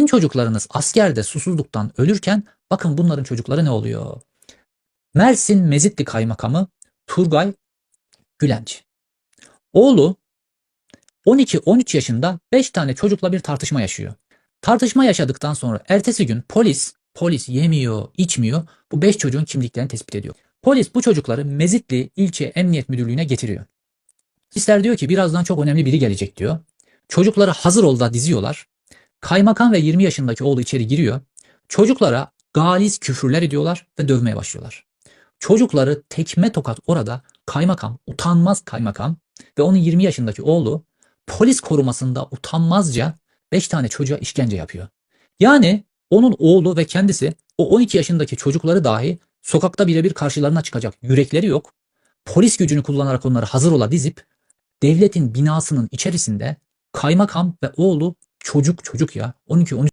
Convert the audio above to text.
Sizin çocuklarınız askerde susuzluktan ölürken bakın bunların çocukları ne oluyor? Mersin Mezitli Kaymakamı Turgay Gülenç. Oğlu 12-13 yaşında 5 tane çocukla bir tartışma yaşıyor. Tartışma yaşadıktan sonra ertesi gün polis, polis yemiyor, içmiyor. Bu 5 çocuğun kimliklerini tespit ediyor. Polis bu çocukları Mezitli İlçe Emniyet Müdürlüğü'ne getiriyor. Polisler diyor ki birazdan çok önemli biri gelecek diyor. Çocukları hazır ol da diziyorlar. Kaymakam ve 20 yaşındaki oğlu içeri giriyor. Çocuklara galiz küfürler ediyorlar ve dövmeye başlıyorlar. Çocukları tekme tokat orada kaymakam, utanmaz kaymakam ve onun 20 yaşındaki oğlu polis korumasında utanmazca 5 tane çocuğa işkence yapıyor. Yani onun oğlu ve kendisi o 12 yaşındaki çocukları dahi sokakta birebir karşılarına çıkacak yürekleri yok. Polis gücünü kullanarak onları hazır ola dizip devletin binasının içerisinde kaymakam ve oğlu 조죽 조죽이야. 온기 온